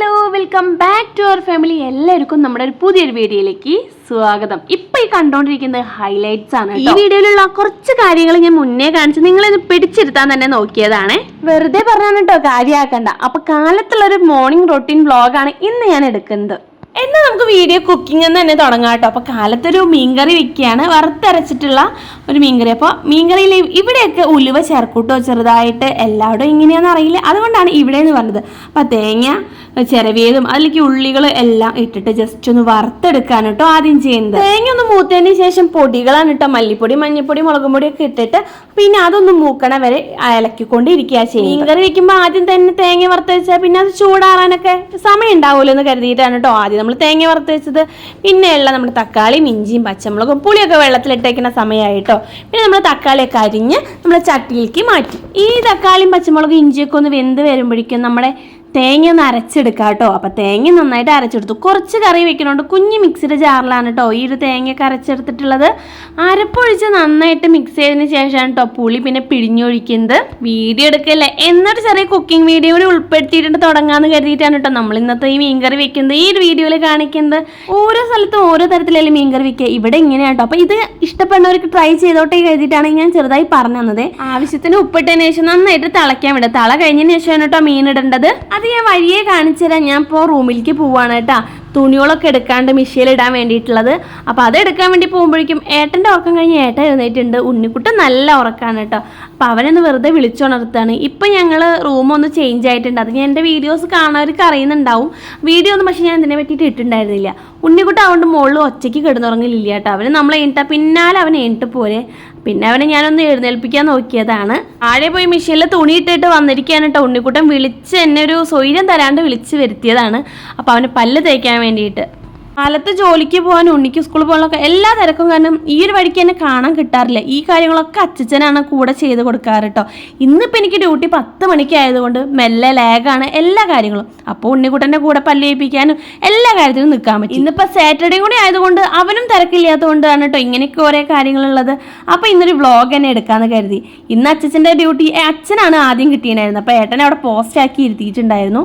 Hello welcome back to our family എല്ലാവർക്കും നമ്മുടെ ഒരു പുതിയൊരു വീഡിയോയിലേക്ക് സ്വാഗതം. ഇപ്പൊ ഈ കണ്ടോണ്ടിരിക്കുന്നത് ഹൈലൈറ്റ്സ് ആണ് ഈ വീഡിയോയിലുള്ള കുറച്ച് കാര്യങ്ങൾ ഞാൻ മുന്നേ കാണിച്ച് നിങ്ങളിത് പിടിച്ചിരുത്താൻ തന്നെ നോക്കിയതാണ്. വെറുതെ പറഞ്ഞാണ് കേട്ടോ കാര്യമാക്കണ്ട. അപ്പൊ കാലത്തുള്ള ഒരു മോർണിംഗ് റൊട്ടീൻ വ്ളോഗാണ് ഇന്ന് ഞാൻ എടുക്കുന്നത്. എന്നാൽ നമുക്ക് വീഡിയോ കുക്കിംഗ് എന്ന് തന്നെ തുടങ്ങാം കേട്ടോ. അപ്പോൾ കാലത്തൊരു മീൻകറി വെക്കുകയാണ് വറുത്തരച്ചിട്ടുള്ള ഒരു മീൻകറി. അപ്പോൾ മീൻകറിയിൽ ഇവിടെയൊക്കെ ഉലുവ ചേർക്കൂട്ടോ ചെറുതായിട്ട്. എല്ലാവരും ഇങ്ങനെയാണെന്ന് അറിയില്ല. അതുകൊണ്ടാണ് ഇവിടെ എന്ന് പറഞ്ഞത്. അപ്പോൾ തേങ്ങ ചിരവിയതും അതിലേക്ക് ഉള്ളികൾ എല്ലാം ഇട്ടിട്ട് ജസ്റ്റ് ഒന്ന് വറുത്തെടുക്കാൻ കേട്ടോ ആദ്യം ചെയ്യുന്നത്. തേങ്ങ ഒന്ന് മൂത്തതിന് ശേഷം പൊടികളാണ് കേട്ടോ. മല്ലിപ്പൊടി മഞ്ഞൾപ്പൊടി മുളകും പൊടിയൊക്കെ ഇട്ടിട്ട് പിന്നെ അതൊന്ന് മൂക്കണ വരെ അലക്കിക്കൊണ്ടിരിക്കുക ചെയ്യും മീൻകറി വെക്കുമ്പോൾ ആദ്യം തന്നെ തേങ്ങ വറുത്ത് വെച്ചാൽ പിന്നെ അത് ചൂടാറാനൊക്കെ സമയം ഉണ്ടാവുമല്ലോ എന്ന് കരുതിയിട്ടാണ് കേട്ടോ ആദ്യം നമ്മൾ തേങ്ങ വറുത്ത് വെച്ചത്. പിന്നെയുള്ള നമ്മുടെ തക്കാളിയും ഇഞ്ചിയും പച്ചമുളകും പുളിയൊക്കെ വെള്ളത്തിലിട്ടേക്കുന്ന സമയമായിട്ടോ പിന്നെ നമ്മൾ തക്കാളിയൊക്കെ അരിഞ്ഞ് നമ്മൾ ചട്ടിയിലേക്ക് മാറ്റി. ഈ തക്കാളിയും പച്ചമുളകും ഇഞ്ചിയൊക്കെ ഒന്ന് വെന്ത് വരുമ്പോഴേക്കും നമ്മുടെ തേങ്ങ ഒന്ന് കേട്ടോ അപ്പം തേങ്ങ നന്നായിട്ട് അരച്ചെടുത്തു. കുറച്ച് കറി വെക്കണോണ്ട് കുഞ്ഞ് മിക്സിയുടെ ജാറിലാണ് കേട്ടോ ഈ ഒരു തേങ്ങയൊക്കെ അരച്ചെടുത്തിട്ടുള്ളത്. അരപ്പൊഴിച്ച് നന്നായിട്ട് മിക്സ് ചെയ്തതിന് ശേഷമാണ് കേട്ടോ പുളി പിന്നെ പിഴിഞ്ഞൊഴിക്കുന്നത്. വീഡിയോ എടുക്കല്ലേ? എന്നൊരു ചെറിയ കുക്കിംഗ് വീഡിയോ കൂടി ഉൾപ്പെടുത്തിയിട്ടുണ്ട് തുടങ്ങാന്ന് കരുതിയിട്ടാണ് കേട്ടോ നമ്മൾ ഇന്നത്തെ ഈ മീൻകറി വെക്കുന്നത്. ഈ ഒരു വീഡിയോയിൽ കാണിക്കുന്നത് ഓരോ സ്ഥലത്തും ഓരോ തരത്തിലല്ലേ മീൻകറി വെക്കുക. ഇവിടെ ഇങ്ങനെയാണ് കേട്ടോ അപ്പോൾ ഇത് ഇഷ്ടപ്പെടുന്നവർക്ക് ട്രൈ ചെയ്തോട്ടെ കരുതിയിട്ടാണ് ഞാൻ ചെറുതായി പറഞ്ഞു തന്നത്. ആവശ്യത്തിന് ഉപ്പിട്ടതിന് ശേഷം നന്നായിട്ട് തിളയ്ക്കാൻ വിടുക തള കഴിഞ്ഞതിന് ശേഷമാണ് കേട്ടോ മീൻ ഇടേണ്ടത്. അത് ഞാൻ വഴിയെ കാണിച്ചു തരാം. ഞാൻ ഇപ്പോൾ റൂമിലേക്ക് പോവാണ് കേട്ടാ. തുണികളൊക്കെ എടുക്കാണ്ട് മിഷീൽ ഇടാൻ വേണ്ടിയിട്ടുള്ളത്. അപ്പോൾ അത് എടുക്കാൻ വേണ്ടി പോകുമ്പോഴേക്കും ഏട്ടന്റെ ഉറക്കം കഴിഞ്ഞ് ഏട്ടൻ എഴുന്നേറ്റുണ്ട് ഉണ്ണിക്കുട്ടൻ നല്ല ഉറക്കമാണ് കേട്ടോ. അപ്പോൾ അവനൊന്ന് വെറുതെ വിളിച്ചുണർത്താണ് ഇപ്പം ഞങ്ങൾ റൂമൊന്ന് ചേഞ്ച് ആയിട്ടുണ്ട്. അത് ഞാൻ എന്റെ വീഡിയോസ് കാണാനവർക്ക് അറിയുന്നുണ്ടാവും. വീഡിയോ ഒന്നും പക്ഷേ ഞാൻ ഇതിനെ പറ്റിയിട്ട് ഇട്ടിട്ടുണ്ടായിരുന്നില്ല. ഉണ്ണിക്കുട്ടൻ അതുകൊണ്ട് മുകളിൽ ഒച്ചയ്ക്ക് കിടന്നുറങ്ങില്ല കേട്ടോ. അവന് നമ്മൾ എണ്ണിട്ടാ പിന്നാലെ അവൻ എണ്ണിട്ട് പോരെ. പിന്നെ അവനെ ഞാനൊന്ന് എഴുന്നേൽപ്പിക്കാൻ നോക്കിയതാണ്. ആഴെ പോയി മെഷീനിൽ തുണി ഇട്ടിട്ട് വന്നിരിക്കുകയാണ് കേട്ടോ ഉണ്ണിക്കുട്ടൻ വിളിച്ച് എന്നെ ഒരു സ്വൈര്യം തരാണ്ട് വിളിച്ച് വരുത്തിയതാണ്. അപ്പോൾ അവന് പല്ല് തേക്കാൻ വേണ്ടിയിട്ട്. കാലത്ത് ജോലിക്ക് പോകാൻ ഉണ്ണിക്ക് സ്കൂളിൽ പോകാനൊക്കെ എല്ലാ തിരക്കും കാരണം ഈ ഒരു വഴിക്ക് എന്നെ കാണാൻ കിട്ടാറില്ല. ഈ കാര്യങ്ങളൊക്കെ അച്ഛച്ചനാണ് കൂടെ ചെയ്ത് കൊടുക്കാറ് കേട്ടോ ഇന്നിപ്പോൾ എനിക്ക് ഡ്യൂട്ടി പത്ത് മണിക്ക് ആയതുകൊണ്ട് മെല്ലെ ലാഗാണ് എല്ലാ കാര്യങ്ങളും. അപ്പോൾ ഉണ്ണിക്കുട്ടന്റെ കൂടെ പല്ലിയിപ്പിക്കാനും എല്ലാ കാര്യത്തിനും നിൽക്കാൻ പറ്റും. ഇന്നിപ്പോൾ സാറ്റർഡേ കൂടി ആയതുകൊണ്ട് അവനും തിരക്കില്ലാത്തതുകൊണ്ടാണ് കേട്ടോ ഇങ്ങനെയൊക്കെ ഓരോ കാര്യങ്ങളുള്ളത്. അപ്പോൾ ഇന്നൊരു വ്ളോഗ് തന്നെ എടുക്കാമെന്ന് കരുതി. ഇന്ന് അച്ഛന്റെ ഡ്യൂട്ടി അച്ഛനാണ് ആദ്യം കിട്ടിയിട്ടുണ്ടായിരുന്നത്. അപ്പോൾ ഏട്ടനെ അവിടെ പോസ്റ്റ് ആക്കി ഇരുത്തിയിട്ടുണ്ടായിരുന്നു.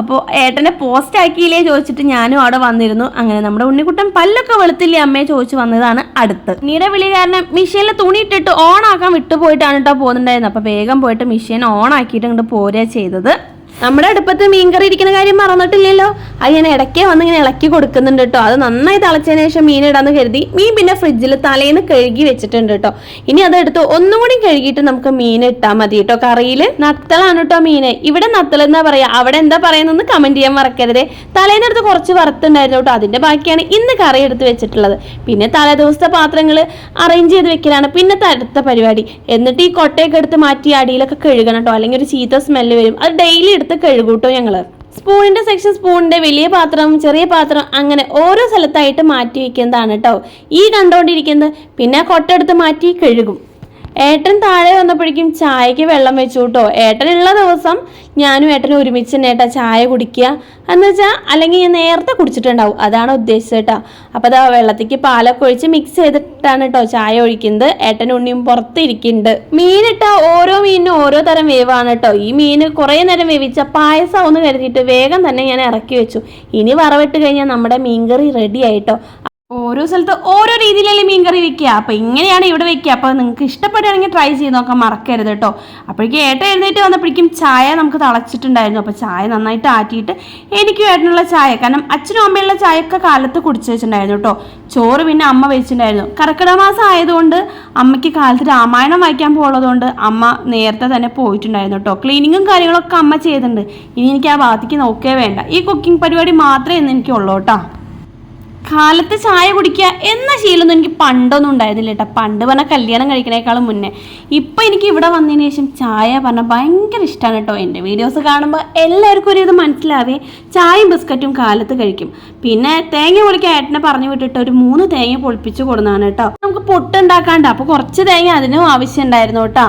അപ്പോൾ ഏട്ടനെ പോസ്റ്റ് ആക്കിയില്ലേ ചോദിച്ചിട്ട് ഞാനും അവിടെ വന്നിരുന്നു. അങ്ങനെ നമ്മുടെ ഉണ്ണിക്കുട്ടൻ പല്ലൊക്കെ വെളുത്തില്ലേ അമ്മയെ ചോദിച്ചു വന്നതാണ് അടുത്ത്. ഉണ്ണിയുടെ വിളി കാരണം മിഷീനിൽ തുണി ഇട്ടിട്ട് ഓൺ ആക്കാൻ വിട്ടുപോയിട്ടാണ് കേട്ടോ പോകുന്നുണ്ടായിരുന്നത്. അപ്പൊ വേഗം പോയിട്ട് മിഷീൻ ഓൺ ആക്കിയിട്ട് ഇങ്ങോട്ട് പോരുക ചെയ്തത്. നമ്മുടെ അടുപ്പത്ത് മീൻകറി ഇരിക്കുന്ന കാര്യം മറന്നിട്ടില്ലല്ലോ. അത് ഞാൻ ഇടയ്ക്ക് വന്ന് ഇങ്ങനെ ഇളക്കി കൊടുക്കുന്നുണ്ട് കേട്ടോ. അത് നന്നായി തിളച്ചതിന് ശേഷം മീൻ ഇടാന്ന് കരുതി മീൻ പിന്നെ ഫ്രിഡ്ജിൽ തലേന്ന് കഴുകി വെച്ചിട്ടുണ്ട് കേട്ടോ. ഇനി അതെടുത്ത് ഒന്നും കൂടി കഴുകിയിട്ട് നമുക്ക് മീൻ ഇട്ടാൽ മതി കേട്ടോ. കറിയിൽ നത്തലാണ് കേട്ടോ മീന് ഇവിടെ നത്തൽ എന്നാ പറയാ? അവിടെ എന്താ പറയുന്നതെന്ന് കമന്റ് ചെയ്യാൻ മറക്കരുത്. തലേന്ന് എടുത്ത് കുറച്ച് വറുത്തുണ്ടായിരുന്നു കേട്ടോ. അതിന്റെ ബാക്കിയാണ് ഇന്ന് കറി എടുത്ത് വെച്ചിട്ടുള്ളത്. പിന്നെ തലേ ദിവസത്തെ പാത്രങ്ങൾ അറേഞ്ച് ചെയ്ത് വെക്കലാണ്. പിന്നെ അടുത്ത പരിപാടി. എന്നിട്ട് ഈ കൊട്ടയൊക്കെ എടുത്ത് മാറ്റി അടിയിലൊക്കെ കഴുകണം കേട്ടോ. അല്ലെങ്കിൽ ഒരു ചീത്ത സ്മെല്ല് വരും. അത് ഡെയിലി കഴുകൂട്ടോ ഞങ്ങൾ. സ്പൂണിന്റെ സെക്ഷൻ സ്പൂണിന്റെ വലിയ പാത്രം ചെറിയ പാത്രം അങ്ങനെ ഓരോ സ്ഥലത്തായിട്ട് മാറ്റി വെക്കുന്നതാണ് കേട്ടോ ഈ കണ്ടോണ്ടിരിക്കുന്നത് പിന്നെ കൊട്ടെടുത്ത് മാറ്റി കഴുകും. ഏട്ടൻ താഴെ വന്നപ്പോഴേക്കും ചായക്ക് വെള്ളം വെച്ചു കേട്ടോ. ഏട്ടനുള്ള ദിവസം ഞാനും ഏട്ടനും ഒരുമിച്ച് തന്നെ ഏട്ടാ ചായ കുടിക്കുക. എന്ന് വെച്ചാൽ അല്ലെങ്കിൽ ഞാൻ നേരത്തെ കുടിച്ചിട്ടുണ്ടാവും. അതാണ് ഉദ്ദേശിച്ചത് കേട്ടോ. അപ്പോൾ അതാ വെള്ളത്തേക്ക് പാലൊക്കെ ഒഴിച്ച് മിക്സ് ചെയ്തിട്ടാണ് കേട്ടോ ചായ ഒഴിക്കുന്നത്. ഏട്ടൻ ഉണ്ണിയും പുറത്ത് ഇരിക്കുന്നുണ്ട്. മീനിട്ട ഓരോ മീനിനും ഓരോ തരം വേവാണ് കേട്ടോ. ഈ മീൻ കുറേ നേരം വേവിച്ച പായസമാവെന്ന് കരുതിയിട്ട് വേഗം തന്നെ ഞാൻ ഇറക്കി വെച്ചു. ഇനി വറവിട്ട് കഴിഞ്ഞാൽ നമ്മുടെ മീൻകറി റെഡി ആയിട്ടോ ഓരോ സ്ഥലത്ത് ഓരോ രീതിയിലല്ലേ മീൻ കറി വെക്കുക. അപ്പോൾ ഇങ്ങനെയാണ് ഇവിടെ വെക്കുക. അപ്പോൾ നിങ്ങൾക്ക് ഇഷ്ടപ്പെടുകയാണെങ്കിൽ ട്രൈ ചെയ്ത് നോക്കാം മറക്കരുത് കേട്ടോ. അപ്പോഴേക്കും ഏട്ട എഴുന്നേറ്റ് വന്നപ്പോഴേക്കും ചായ നമുക്ക് തിളച്ചിട്ടുണ്ടായിരുന്നു. അപ്പോൾ ചായ നന്നായിട്ട് ആറ്റിയിട്ട് എനിക്കും ഏട്ടനുള്ള ചായ. കാരണം അച്ഛനും അമ്മയുള്ള ചായയൊക്കെ കാലത്ത് കുടിച്ചു വെച്ചിട്ടുണ്ടായിരുന്നു കേട്ടോ. ചോറ് പിന്നെ അമ്മ വെച്ചിട്ടുണ്ടായിരുന്നു. കർക്കിടക മാസം ആയതുകൊണ്ട് അമ്മയ്ക്ക് കാലത്ത് രാമായണം വായിക്കാൻ പോകുന്നതുകൊണ്ട് അമ്മ നേരത്തെ തന്നെ പോയിട്ടുണ്ടായിരുന്നു കേട്ടോ. ക്ലീനിങ്ങും കാര്യങ്ങളൊക്കെ അമ്മ ചെയ്തിട്ടുണ്ട്. ഇനി എനിക്ക് ആ ഭാഗത്തേക്ക് നോക്കേ വേണ്ട. ഈ കുക്കിംഗ് പരിപാടി മാത്രമേ ഇന്ന് എനിക്കുള്ളൂ കേട്ടോ. കാലത്ത് ചായ കുടിക്കുക എന്ന ശീലമൊന്നും എനിക്ക് പണ്ടൊന്നും ഉണ്ടായിരുന്നില്ല കേട്ടോ. പണ്ട് പറഞ്ഞാൽ കല്യാണം കഴിക്കണേക്കാളും മുന്നേ. ഇപ്പം എനിക്ക് ഇവിടെ വന്നതിന് ശേഷം ചായ പറഞ്ഞാൽ ഭയങ്കര ഇഷ്ടമാണ് കേട്ടോ. എന്റെ വീഡിയോസ് കാണുമ്പോൾ എല്ലാവർക്കും ഒരു ഇത് മനസ്സിലാവേ. ചായയും ബിസ്ക്കറ്റും കാലത്ത് കഴിക്കും. പിന്നെ തേങ്ങ പൊളിക്കാൻ ഏട്ടനെ പറഞ്ഞു വിട്ടിട്ട് ഒരു മൂന്ന് തേങ്ങ പൊളിപ്പിച്ച് കൊടുന്നതാണ് കേട്ടോ. നമുക്ക് പൊട്ടുണ്ടാക്കാണ്ട്. അപ്പോൾ കുറച്ച് തേങ്ങ അതിനും ആവശ്യം ഉണ്ടായിരുന്നു കേട്ടോ.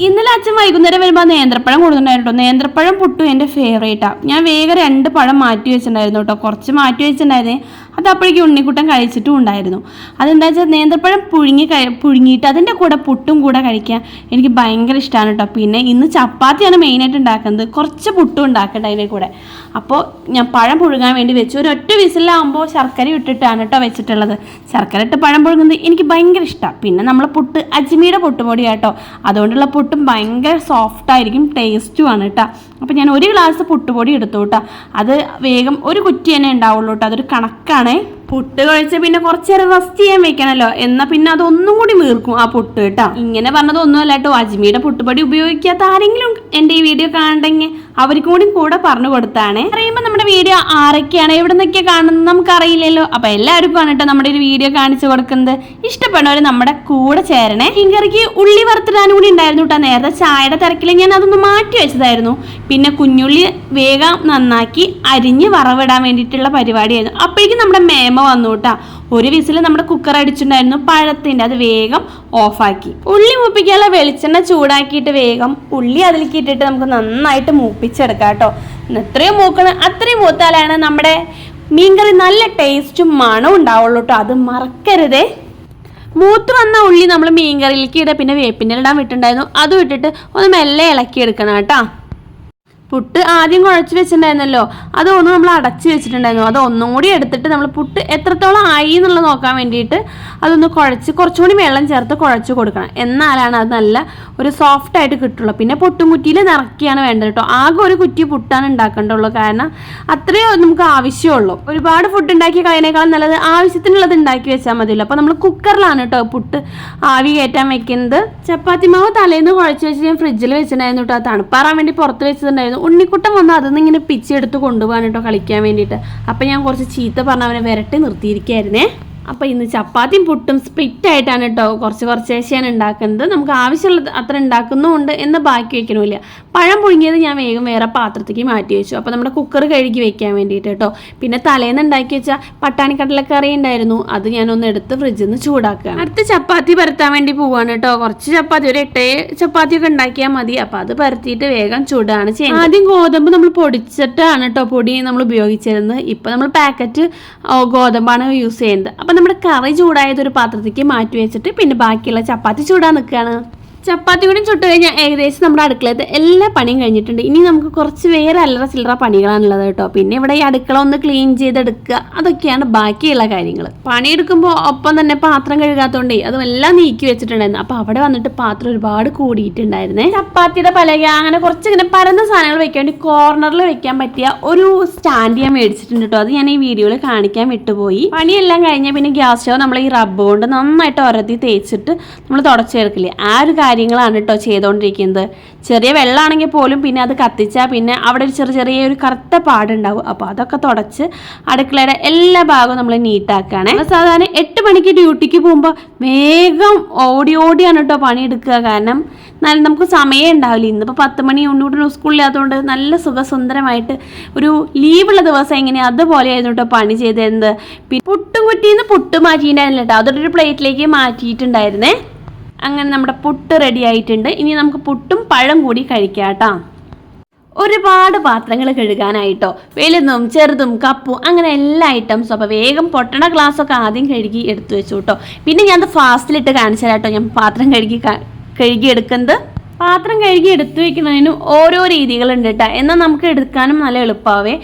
ഇന്നലെ അച്ഛൻ വൈകുന്നേരം വരുമ്പോൾ നേന്ത്രപ്പഴം കൊടുത്തിട്ടുണ്ടായിരുന്നു നേന്ത്രപ്പഴം പുട്ടും എന്റെ ഫേവറേറ്റാണ് ഞാൻ വേഗം രണ്ട് പഴം മാറ്റി വെച്ചിട്ടുണ്ടായിരുന്നു കേട്ടോ. കുറച്ച് മാറ്റി വെച്ചിട്ടുണ്ടായിരുന്നേ. അത് അപ്പോഴേക്കും ഉണ്ണിക്കുട്ടൻ കഴിച്ചിട്ടും ഉണ്ടായിരുന്നു. അതെന്താ വെച്ചാൽ നേന്ത്രപ്പഴം പുഴുങ്ങി പുഴുങ്ങിയിട്ട് അതിന്റെ കൂടെ പുട്ടും കൂടെ കഴിക്കാൻ എനിക്ക് ഭയങ്കര ഇഷ്ടമാണ് കേട്ടോ. പിന്നെ ഇന്ന് ചപ്പാത്തിയാണ് മെയിനായിട്ട് ഉണ്ടാക്കുന്നത്. കുറച്ച് പുട്ടും ഉണ്ടാക്കട്ടെ അതിന്റെ കൂടെ. അപ്പോൾ ഞാൻ പഴം പുഴുങ്ങാൻ വേണ്ടി വെച്ചു. ഒരു ഒറ്റ വിസിലാകുമ്പോൾ ശർക്കര ഇട്ടിട്ടാണ് കേട്ടോ വെച്ചിട്ടുള്ളത്. ശർക്കര ഇട്ട് പഴം പുഴുങ്ങുന്നത് എനിക്ക് ഭയങ്കര ഇഷ്ടമാണ് പിന്നെ നമ്മൾ പുട്ട് അജ്മിയുടെ പുട്ടുപൊടിയാട്ടോ അതുകൊണ്ടുള്ള പുട്ടും ഭയങ്കര സോഫ്റ്റ് ആയിരിക്കും ടേസ്റ്റും ആണ് കേട്ടോ അപ്പോൾ ഞാൻ ഒരു ഗ്ലാസ് പുട്ടുപൊടി എടുത്തു കേട്ടോ അത് വേഗം ഒരു കുറ്റി തന്നെ ഉണ്ടാവുള്ളൂ കേട്ടോ അതൊരു കണക്കാണേ. പുട്ട് കഴിച്ച പിന്നെ കുറച്ചേരം റെസ്റ്റ് ചെയ്യാൻ വെക്കണല്ലോ. എന്നാ പിന്നെ അതൊന്നും കൂടി വീർക്കും ആ പുട്ട് കേട്ടോ. ഇങ്ങനെ പറഞ്ഞത് ഒന്നുമല്ല കേട്ടോ. അജ്മിയുടെ പുട്ടുപടി ഉപയോഗിക്കാത്ത ആരെങ്കിലും എന്റെ ഈ വീഡിയോ കാണണ്ടെങ്കിൽ അവർക്കും കൂടി കൂടെ പറഞ്ഞു കൊടുത്താണ്. അറിയുമ്പോൾ നമ്മുടെ വീഡിയോ ആരൊക്കെയാണ് എവിടെ നിന്നൊക്കെ കാണുന്നത് നമുക്കറിയില്ലല്ലോ. അപ്പൊ എല്ലാവർക്കും കേട്ടോ നമ്മുടെ ഒരു വീഡിയോ കാണിച്ചു കൊടുക്കുന്നത്. ഇഷ്ടപ്പെടുന്നവർ നമ്മുടെ കൂടെ ചേരണേ. ഇങ്ങറിക്ക് ഉള്ളി വറുത്തിടാനും കൂടി ഉണ്ടായിരുന്നു കേട്ടോ. നേരത്തെ ചായയുടെ തിരക്കിൽ ഞാൻ അതൊന്ന് മാറ്റി വെച്ചതായിരുന്നു. പിന്നെ കുഞ്ഞുള്ളി വേഗം നന്നാക്കി അരിഞ്ഞ് വറവിടാൻ വേണ്ടിയിട്ടുള്ള പരിപാടിയായിരുന്നു. അപ്പോഴേക്കും നമ്മുടെ മേമ വന്നു കേട്ടാ ഒരു വിസിൽ നമ്മുടെ കുക്കർ അടിച്ചിട്ടുണ്ടായിരുന്നു. പഴത്തിന്റെ അത് വേഗം ഓഫാക്കി. ഉള്ളി മൂപ്പിക്കാനുള്ള വെളിച്ചെണ്ണ ചൂടാക്കിയിട്ട് വേഗം ഉള്ളി അതിലേക്ക് ഇട്ടിട്ട് നമുക്ക് നന്നായിട്ട് മൂപ്പിച്ചെടുക്കാം കേട്ടോ എത്രയും മൂക്കണം അത്രയും മൂത്താലാണ് നമ്മുടെ മീൻകറി നല്ല ടേസ്റ്റും മണവും ഉണ്ടാവുള്ളൂ കേട്ടോ അത് മറക്കരുതേ. മൂത്ത് വന്ന ഉള്ളി നമ്മൾ മീൻകറിയിലേക്ക് ഇടുക പിന്നെ വേപ്പിന്റെ ഇടാൻ വിട്ടുണ്ടായിരുന്നു അതും ഇട്ടിട്ട് ഒന്ന് മെല്ലെ ഇളക്കി എടുക്കണം കേട്ടോ. പുട്ട് ആദ്യം കുഴച്ച് വെച്ചിട്ടുണ്ടായിരുന്നല്ലോ. അത് ഒന്ന് നമ്മൾ അടച്ച് വെച്ചിട്ടുണ്ടായിരുന്നു. അത് ഒന്നും കൂടി എടുത്തിട്ട് നമ്മൾ പുട്ട് എത്രത്തോളം ആയി എന്നുള്ളത് നോക്കാൻ വേണ്ടിയിട്ട് അതൊന്ന് കുഴച്ച് കുറച്ചുകൂടി വെള്ളം ചേർത്ത് കുഴച്ച് കൊടുക്കണം. എന്നാലാണ് അത് നല്ല ഒരു സോഫ്റ്റ് ആയിട്ട് കിട്ടുള്ളൂ. പിന്നെ പൊട്ടും കുറ്റിയിൽ നിറക്കിയാണ് വേണ്ടത് കേട്ടോ. ആകെ ഒരു കുറ്റി പുട്ടാണ് ഉണ്ടാക്കേണ്ടുള്ളൂ കാരണം അത്രയേ നമുക്ക് ആവശ്യമുള്ളൂ. ഒരുപാട് ഫുഡ് ഉണ്ടാക്കി കളയനേക്കാളും നല്ലത് ആവശ്യത്തിനുള്ളത് ഉണ്ടാക്കി വെച്ചാൽ മതിയല്ലോ. അപ്പോൾ നമ്മൾ കുക്കറിലാണ് കേട്ടോ പുട്ട് ആവി കയറ്റാൻ വെക്കുന്നത്. ചപ്പാത്തി മാവ് തലേന്ന് കുഴച്ച് വെച്ച് ഞാൻ ഫ്രിഡ്ജിൽ വെച്ചിട്ടുണ്ടായിരുന്നു കേട്ടോ. തണുപ്പാറാൻ വേണ്ടി പുറത്ത് വെച്ചിട്ടുണ്ടായിരുന്നു. ഉണ്ണിക്കുട്ടൻ വന്ന് അതിൽ നിന്ന് ഇങ്ങനെ പിച്ചെടുത്ത് കൊണ്ടുപോകാൻ കേട്ടോ കളിക്കാൻ വേണ്ടിയിട്ട്. അപ്പം ഞാൻ കുറച്ച് ചീത്ത പറഞ്ഞ അവനെ വിരട്ടി നിർത്തിയിരിക്കുകയായിരുന്നേ അപ്പോൾ ഇന്ന് ചപ്പാത്തിയും പുട്ടും സ്പ്ലിറ്റ് ആയിട്ടാണ് കേട്ടോ കുറച്ച് കുറച്ചേശയാണ് ഉണ്ടാക്കുന്നത്. നമുക്ക് ആവശ്യമുള്ളത് അത്ര ഉണ്ടാക്കുന്നുമുണ്ട് എന്ന് ബാക്കി വെക്കണമില്ല. പഴം പുഴുങ്ങിയത് ഞാൻ വേഗം വേറെ പാത്രത്തേക്ക് മാറ്റി വെച്ചു. അപ്പോൾ നമ്മുടെ കുക്കർ കഴുകി വെക്കാൻ വേണ്ടിയിട്ട് കേട്ടോ പിന്നെ തലേന്ന് ഉണ്ടാക്കി വെച്ച പട്ടാണിക്കടലക്കറി ഉണ്ടായിരുന്നു. അത് ഞാനൊന്ന് എടുത്ത് ഫ്രിഡ്ജിൽ നിന്ന് ചൂടാക്കുക അടുത്ത് ചപ്പാത്തി പരത്താൻ വേണ്ടി പോവാണ് കേട്ടോ കുറച്ച് ചപ്പാത്തി ഒരു എട്ടേ ചപ്പാത്തിയൊക്കെ ഉണ്ടാക്കിയാൽ മതി. അപ്പോൾ അത് പരത്തിയിട്ട് വേഗം ചൂടാണ് ചെയ്യുന്നത്. ആദ്യം ഗോതമ്പ് നമ്മൾ പൊടിച്ചിട്ടാണ് കേട്ടോ പൊടി നമ്മൾ ഉപയോഗിച്ചിരുന്നത്. ഇപ്പോൾ നമ്മൾ പാക്കറ്റ് ഗോതമ്പാണ് യൂസ് ചെയ്യുന്നത്. നമ്മുടെ കറി ചൂടായത് ഒരു പാത്രത്തേക്ക് മാറ്റി വെച്ചിട്ട് പിന്നെ ബാക്കിയുള്ള ചപ്പാത്തി ചൂടാൻ നിൽക്കുകയാണ്. ചപ്പാത്തി കൂടി ചുട്ട് കഴിഞ്ഞാൽ ഏകദേശം നമ്മുടെ അടുക്കളത്തെ എല്ലാ പണിയും കഴിഞ്ഞിട്ടുണ്ട്. ഇനി നമുക്ക് കുറച്ച് വേറെ അല്ലറ ചില്ലറ പണികളാണുള്ളത് കേട്ടോ. പിന്നെ ഇവിടെ ഈ അടുക്കള ഒന്ന് ക്ലീൻ ചെയ്തെടുക്കുക. അതൊക്കെയാണ് ബാക്കിയുള്ള കാര്യങ്ങൾ പണിയെടുക്കുമ്പോൾ ഒപ്പം തന്നെ പാത്രം കഴുകാത്തോണ്ടേ അതും എല്ലാം നീക്കി വെച്ചിട്ടുണ്ടായിരുന്നു. അപ്പോൾ അവിടെ വന്നിട്ട് പാത്രം ഒരുപാട് കൂടിയിട്ടുണ്ടായിരുന്നേ. ചപ്പാത്തിയുടെ പലക അങ്ങനെ കുറച്ച് ഇങ്ങനെ പരന്ന സാധനങ്ങൾ വെക്കാൻ വേണ്ടി കോർണറിൽ വെക്കാൻ പറ്റിയ ഒരു സ്റ്റാൻഡ് ഞാൻ മേടിച്ചിട്ടുണ്ട് കേട്ടോ. അത് ഞാൻ ഈ വീഡിയോയിൽ കാണിക്കാൻ വിട്ടുപോയി. പണിയെല്ലാം കഴിഞ്ഞാൽ പിന്നെ ഗ്യാസ് സ്റ്റവ് നമ്മൾ ഈ റബ്ബ് കൊണ്ട് നന്നായിട്ട് ഉരതി തേച്ചിട്ട് നമ്മൾ തുടച്ചെടുക്കില്ലേ ആ ഒരു കാര്യങ്ങളാണ് കേട്ടോ ചെയ്തുകൊണ്ടിരിക്കുന്നത് ചെറിയ വെള്ളമാണെങ്കിൽ പോലും പിന്നെ അത് കത്തിച്ചാൽ പിന്നെ അവിടെ ഒരു ചെറിയ ചെറിയ ഒരു കറുത്ത പാടുണ്ടാവും. അപ്പോൾ അതൊക്കെ തുടച്ച് അടുക്കളയുടെ എല്ലാ ഭാഗവും നമ്മൾ നീറ്റാക്കുകയാണ് സാധാരണ എട്ട് മണിക്ക് ഡ്യൂട്ടിക്ക് പോകുമ്പോൾ വേഗം ഓടി ഓടിയാണ് കേട്ടോ പണിയെടുക്കുക. കാരണം നല്ല നമുക്ക് സമയം ഉണ്ടാവില്ല. ഇന്നിപ്പോൾ പത്ത് മണി ഉണ്ടോ സ്കൂളിലാത്തതുകൊണ്ട് നല്ല സുഖസുന്ദരമായിട്ട് ഒരു ലീവുള്ള ദിവസം എങ്ങനെയാണ് അതുപോലെയായിരുന്നു കേട്ടോ പണി ചെയ്തിരുന്നത് പുട്ടും കുറ്റിന്ന് പുട്ട് മാറ്റിയിട്ടുണ്ടായിരുന്നില്ല കേട്ടോ അതൊരു പ്ലേറ്റിലേക്ക് മാറ്റിയിട്ടുണ്ടായിരുന്നേ. അങ്ങനെ നമ്മുടെ പുട്ട് റെഡി ആയിട്ടുണ്ട്. ഇനി നമുക്ക് പുട്ടും പഴം കൂടി കഴിക്കാം ഒരുപാട് പാത്രങ്ങൾ കഴുകാനായിട്ടോ. വലുതും ചെറുതും കപ്പും അങ്ങനെ എല്ലാ ഐറ്റംസും അപ്പോൾ വേഗം പൊട്ടണ ഗ്ലാസ്സൊക്കെ ആദ്യം കഴുകി എടുത്തു വെച്ചു കേട്ടോ പിന്നെ ഞാൻ അത് ഫാസ്റ്റിലിട്ട് കാണിച്ചു തരാം കേട്ടോ ഞാൻ പാത്രം കഴുകി കഴുകിയെടുക്കുന്നത്. പാത്രം കഴുകി എടുത്തു വെക്കുന്നതിന് ഓരോ രീതികളുണ്ട് കേട്ടോ എന്നാൽ നമുക്ക് എടുക്കാനും നല്ല എളുപ്പമാവേ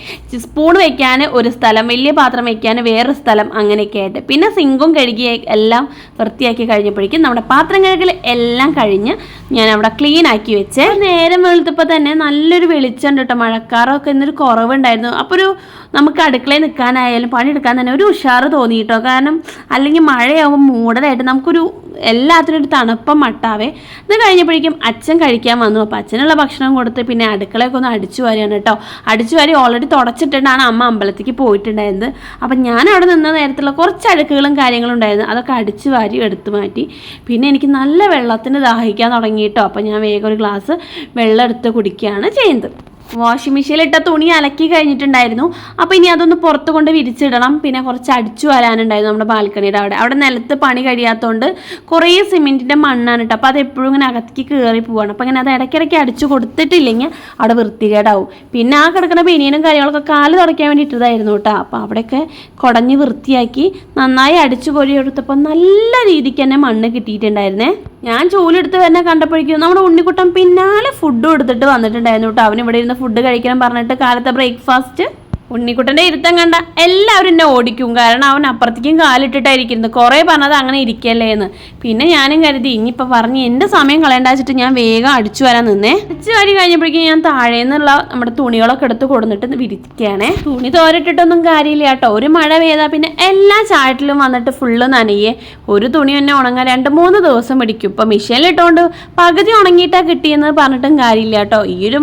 സ്പൂൺ വെക്കാൻ ഒരു സ്ഥലം വലിയ പാത്രം വെക്കാൻ വേറെ സ്ഥലം അങ്ങനെയൊക്കെ ആയിട്ട്. പിന്നെ സിങ്കും കഴുകി എല്ലാം വൃത്തിയാക്കി കഴിഞ്ഞപ്പോഴേക്കും നമ്മുടെ പാത്രം കഴുകൽ എല്ലാം കഴിഞ്ഞ് ഞാൻ അവിടെ ക്ലീൻ ആക്കി വെച്ച്. നേരം വെളുത്തപ്പോൾ തന്നെ നല്ലൊരു വെളിച്ചം കേട്ടോ മഴക്കാറൊക്കെ ഇന്നൊരു കുറവുണ്ടായിരുന്നു. അപ്പോൾ ഒരു നമുക്ക് അടുക്കളയിൽ നിൽക്കാനായാലും പണിയെടുക്കാൻ തന്നെ ഒരു ഉഷാറ് തോന്നിയിട്ടോ? കാരണം അല്ലെങ്കിൽ മഴയാകുമ്പോൾ മൂടലായിട്ട് നമുക്കൊരു എല്ലാത്തിനും ഒരു തണുപ്പം മട്ടാവേ. ഇത് കഴിഞ്ഞപ്പോഴേക്കും അച്ഛൻ കഴിക്കാൻ വന്നു. അപ്പോൾ അച്ഛനുള്ള ഭക്ഷണം കൊടുത്ത് പിന്നെ അടുക്കളയൊക്കെ ഒന്ന് അടിച്ചു വാരിയാണ് കേട്ടോ. അടിച്ചു വരി ഓൾറെഡി തുടച്ചിട്ടുണ്ടാണ് അമ്മ അമ്പലത്തേക്ക് പോയിട്ടുണ്ടായിരുന്നത്. അപ്പം ഞാൻ അവിടെ നിന്ന നേരത്തുള്ള കുറച്ച് അഴുക്കുകളും കാര്യങ്ങളും ഉണ്ടായിരുന്നു. അതൊക്കെ അടിച്ചു വാരി എടുത്തു മാറ്റി. പിന്നെ എനിക്ക് നല്ല വെള്ളത്തിന് ദാഹിക്കാൻ തുടങ്ങി കേട്ടോ. അപ്പോൾ ഞാൻ വേഗം ഒരു ഗ്ലാസ് വെള്ളം എടുത്ത് കുടിക്കുകയാണ് ചെയ്യുന്നത്. വാഷിംഗ് മെഷീനിൽ ഇട്ട തുണി അലക്കി കഴിഞ്ഞിട്ടുണ്ടായിരുന്നു. അപ്പോൾ ഇനി അതൊന്ന് പുറത്ത് കൊണ്ട് വിരിച്ചിടണം. പിന്നെ കുറച്ച് അടിച്ചു വരാനുണ്ടായിരുന്നു നമ്മുടെ ബാൽക്കണിയുടെ അവിടെ. അവിടെ നിലത്ത് പണി കഴിയാത്തതുകൊണ്ട് കുറേ സിമെന്റിന്റെ മണ്ണാണ് കേട്ടോ അപ്പോൾ അത് എപ്പോഴും ഇങ്ങനെ അകത്തേക്ക് കയറി പോവാണ്. അപ്പോൾ ഇങ്ങനെ അത് ഇടയ്ക്കിടയ്ക്ക് അടിച്ചു കൊടുത്തിട്ടില്ലെങ്കിൽ അവിടെ വൃത്തികേടാവും. പിന്നെ ആ കിടക്കുന്ന ബനിയനും കാര്യങ്ങളൊക്കെ കാൽ തുടയ്ക്കാൻ വേണ്ടി ഇട്ടതായിരുന്നു കേട്ടോ. അപ്പോൾ അവിടെയൊക്കെ കുടഞ്ഞ് വൃത്തിയാക്കി നന്നായി അടിച്ചു പൊരി കൊടുത്തപ്പോൾ നല്ല രീതിക്ക് തന്നെ മണ്ണ് കിട്ടിയിട്ടുണ്ടായിരുന്നേ. ഞാൻ ചൂലെടുത്ത് തന്നെ കണ്ടപ്പോഴേക്കും നമ്മുടെ ഉണ്ണിക്കുട്ടൻ പിന്നാലെ ഫുഡ് എടുത്തിട്ട് വന്നിട്ടുണ്ടായിരുന്നു കേട്ടോ. അവൻ ഇവിടെ ഇരുന്ന് ഫുഡ് കഴിക്കണം പറഞ്ഞിട്ട് കാലത്തെ ബ്രേക്ക്ഫാസ്റ്റ് ഉണ്ണിക്കുട്ടന്റെ ഇരുത്തം കണ്ട എല്ലാവരും എന്നെ ഓടിക്കും. കാരണം അവൻ അപ്പുറത്തേക്കും കാലിട്ടിട്ടായിരിക്കുന്നത് കുറേ പറഞ്ഞത് അങ്ങനെ ഇരിക്കല്ലേ എന്ന്. പിന്നെ ഞാനും കരുതി ഇനിയിപ്പോൾ പറഞ്ഞ് എന്റെ സമയം കളയേണ്ട വെച്ചിട്ട് ഞാൻ വേഗം അടിച്ചു വരാൻ നിന്നേ. അടിച്ചു വാരി കഴിഞ്ഞപ്പോഴേക്കും ഞാൻ താഴെ നിന്നുള്ള നമ്മുടെ തുണികളൊക്കെ എടുത്ത് കൊടുത്തിട്ട് വിരിക്കുകയാണേ. തുണി തോരട്ടിട്ടൊന്നും കാര്യമില്ല കേട്ടോ. ഒരു മഴ പെയ്താൽ പിന്നെ എല്ലാ ചാട്ടിലും വന്നിട്ട് ഫുള്ള് നനയെ. ഒരു തുണി തന്നെ ഉണങ്ങാൻ രണ്ട് മൂന്ന് ദിവസം പിടിക്കും. ഇപ്പം മിഷീനിലിട്ടുകൊണ്ട് പകുതി ഉണങ്ങിയിട്ടാ കിട്ടിയെന്ന് പറഞ്ഞിട്ടും കാര്യമില്ല കേട്ടോ. ഈ ഒരു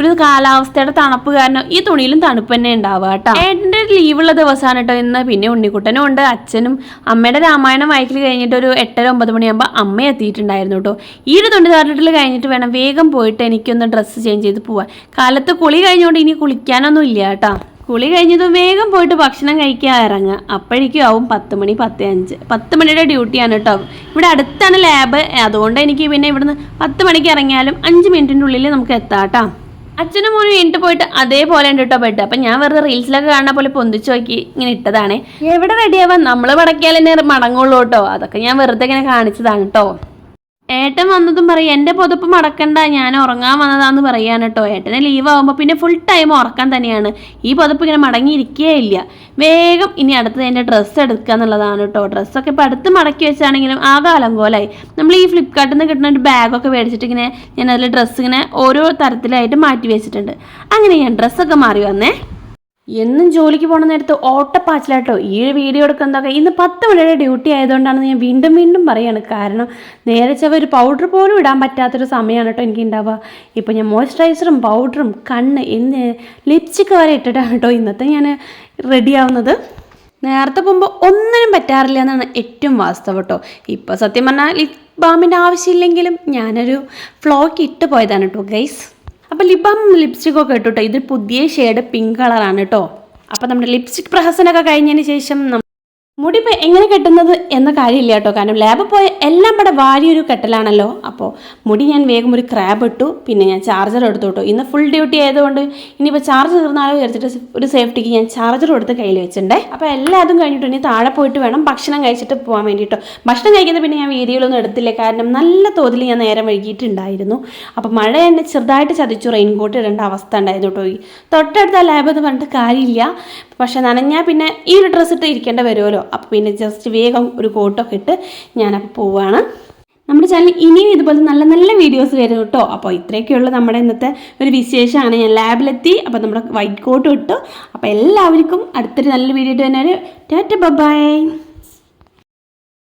ഒരു കാലാവസ്ഥയുടെ തണുപ്പ് കാരണം ഈ തുണിയിലും തണുപ്പ് തന്നെ ഉണ്ടാവുക കേട്ടോ. ഏട്ടന്റെ ലീവുള്ള ദിവസമാണ് കേട്ടോ ഇന്ന്. പിന്നെ ഉണ്ണിക്കുട്ടനും ഉണ്ട് അച്ഛനും. അമ്മയുടെ രാമായണം വായിക്കൽ കഴിഞ്ഞിട്ട് ഒരു എട്ടര ഒമ്പത് മണിയാകുമ്പോൾ അമ്മ എത്തിയിട്ടുണ്ടായിരുന്നു കേട്ടോ. ഈ ഒരു തൊണ്ടി താരട്ടിൽ കഴിഞ്ഞിട്ട് വേണം വേഗം പോയിട്ട് എനിക്കൊന്ന് ഡ്രസ്സ് ചേഞ്ച് ചെയ്ത് പോവാൻ. കാലത്ത് കുളി കഴിഞ്ഞുകൊണ്ട് ഇനി കുളിക്കാനൊന്നും ഇല്ല കേട്ടോ. കുളി കഴിഞ്ഞതും വേഗം പോയിട്ട് ഭക്ഷണം കഴിക്കാൻ ഇറങ്ങുക. അപ്പോഴേക്കും ആവും പത്ത് മണി പത്ത് അഞ്ച്. പത്ത് മണിയുടെ ഡ്യൂട്ടിയാണ് കേട്ടോ. ഇവിടെ അടുത്താണ് ലാബ് അതുകൊണ്ട് എനിക്ക് പിന്നെ ഇവിടുന്ന് പത്ത് മണിക്ക് ഇറങ്ങിയാലും അഞ്ച് മിനിറ്റിന്റെ ഉള്ളിൽ നമുക്ക് എത്താം കേട്ടോ. അച്ഛനും മോനും എണ്ണിട്ട് പോയിട്ട് അതേപോലെ ഉണ്ട് കേട്ടോ പെട്ട് അപ്പൊ ഞാൻ വെറുതെ റീൽസിലൊക്കെ കാണുന്ന പോലെ പൊന്തിച്ചു നോക്കി ഇങ്ങനെ ഇട്ടതാണ്. എവിടെ റെഡിയാവാൻ നമ്മൾ മടക്കിയാലേ മടങ്ങുള്ളൂ കേട്ടോ. അതൊക്കെ ഞാൻ വെറുതെ ഇങ്ങനെ കാണിച്ചതാണ് കേട്ടോ. ഏട്ടൻ വന്നതും പറയും എന്റെ പുതപ്പ് മടക്കണ്ട ഞാൻ ഉറങ്ങാൻ വന്നതാന്ന് പറയാൻ കേട്ടോ. ഏട്ടനെ ലീവ് ആകുമ്പോൾ പിന്നെ ഫുൾ ടൈം ഉറക്കാൻ തന്നെയാണ്. ഈ പുതപ്പ് ഇങ്ങനെ മടങ്ങിയിരിക്കേ ഇല്ല. വേഗം ഇനി അടുത്തത് എന്റെ ഡ്രസ്സ് എടുക്കുക എന്നുള്ളതാണ് കേട്ടോ. ഡ്രസ്സൊക്കെ ഇപ്പോൾ അടുത്ത് മടക്കി വെച്ചാണെങ്കിലും ആ കാലം പോലായി. നമ്മൾ ഈ ഫ്ലിപ്കാർട്ടിൽ നിന്ന് കിട്ടുന്ന ഒരു ബാഗൊക്കെ മേടിച്ചിട്ട് ഇങ്ങനെ ഞാൻ അതിൽ ഡ്രസ്സ് ഇങ്ങനെ ഓരോ തരത്തിലായിട്ട് മാറ്റി വെച്ചിട്ടുണ്ട്. അങ്ങനെ ഞാൻ ഡ്രസ്സൊക്കെ മാറി വന്നേ. എന്നും ജോലിക്ക് പോണ നേരത്ത് ഓട്ടപ്പാച്ചിലാട്ടോ. ഈ വീഡിയോ എടുക്കുന്നതൊക്കെ ഇന്ന് പത്ത് മണിയുടെ ഡ്യൂട്ടി ആയതുകൊണ്ടാണ് ഞാൻ വീണ്ടും വീണ്ടും പറയാണ്. കാരണം നേരെ ചവ ഒരു പൗഡർ പോലും ഇടാൻ പറ്റാത്തൊരു സമയമാണ് കേട്ടോ എനിക്ക് ഉണ്ടാവുക ഇപ്പോൾ ഞാൻ മോയ്സ്ചറൈസറും പൗഡറും കണ്ണ് എന്ന് ലിപ്സ്റ്റിക്ക് വരെ ഇട്ടിട്ടാണ് കേട്ടോ ഇന്നത്തെ ഞാൻ റെഡി ആവുന്നത്. നേരത്തെ പോകുമ്പോൾ ഒന്നിനും പറ്റാറില്ല എന്നാണ് ഏറ്റവും വാസ്തവം കേട്ടോ. ഇപ്പോൾ സത്യം പറഞ്ഞാൽ ലിപ് ബാമിന്റെ ആവശ്യമില്ലെങ്കിലും ഞാനൊരു ഫ്ലോക്ക് ഇട്ട് പോയതാണ് കേട്ടോ ഗൈസ് അപ്പോൾ ലിപ് ലിപ്സ്റ്റിക്കൊക്കെ ഇട്ടു കേട്ടോ ഇത് പുതിയ ഷെയ്ഡ് പിങ്ക് കളറാണ് കേട്ടോ അപ്പോൾ നമ്മുടെ ലിപ്സ്റ്റിക് പ്രഹസനമൊക്കെ കഴിഞ്ഞതിന് ശേഷം മുടി എങ്ങനെ കെട്ടുന്നത് എന്ന കാര്യമില്ല കേട്ടോ. കാരണം ലാബ് പോയ എല്ലാം ഇവിടെ വാരിയൊരു കെട്ടലാണല്ലോ. അപ്പോൾ മുടി ഞാൻ വേഗം ഒരു ക്രാബ് ഇട്ടു. പിന്നെ ഞാൻ ചാർജർ എടുത്തു കേട്ടോ ഇന്ന് ഫുൾ ഡ്യൂട്ടി ആയതുകൊണ്ട് ഇനിയിപ്പോൾ ചാർജ് തീർന്നാലോ വിചാരിച്ചിട്ട് ഒരു സേഫ്റ്റിക്ക് ഞാൻ ചാർജർ എടുത്ത് കയ്യിൽ വെച്ചിട്ടുണ്ടേ. അപ്പോൾ എല്ലാതും കഴിഞ്ഞിട്ട് ഇനി താഴെ പോയിട്ട് വേണം ഭക്ഷണം കഴിച്ചിട്ട് പോകാൻ വേണ്ടിയിട്ടോ ഭക്ഷണം കഴിക്കുന്നത് പിന്നെ ഞാൻ വീഡിയോയിലൊന്നും എടുത്തില്ല. കാരണം നല്ല തോതിൽ ഞാൻ നേരം വൈകിയിട്ടുണ്ടായിരുന്നു. അപ്പോൾ മഴ എന്നെ ചെറുതായിട്ട് ചതിച്ചു. റെയിൻകോട്ട് ഇടേണ്ട അവസ്ഥ ഉണ്ടായിരുന്നു കേട്ടോ തൊട്ടടുത്ത ലാബ് എന്ന് പറഞ്ഞിട്ട് കാര്യമില്ല. പക്ഷെ നനഞ്ഞാൽ പിന്നെ ഈ ഒരു ഡ്രസ്സ് ഇട്ട് ഇരിക്കേണ്ട വരുമല്ലോ. അപ്പോൾ പിന്നെ ജസ്റ്റ് വേഗം ഒരു കോട്ടൊക്കെ ഇട്ട് ഞാനപ്പോൾ പോവുകയാണ് നമ്മുടെ ചാനൽ ഇനിയും ഇതുപോലെ നല്ല നല്ല വീഡിയോസ് വരും കേട്ടോ. അപ്പോൾ ഇത്രയൊക്കെയുള്ള നമ്മുടെ ഇന്നത്തെ ഒരു വിശേഷമാണ്. ഞാൻ ലാബിലെത്തി അപ്പോൾ നമ്മുടെ വൈറ്റ് കോട്ട് ഇട്ടു. അപ്പോൾ എല്ലാവർക്കും അടുത്തൊരു നല്ല വീഡിയോ ഇട്ട് തന്നെ ഒരു ടാറ്റ ബൈ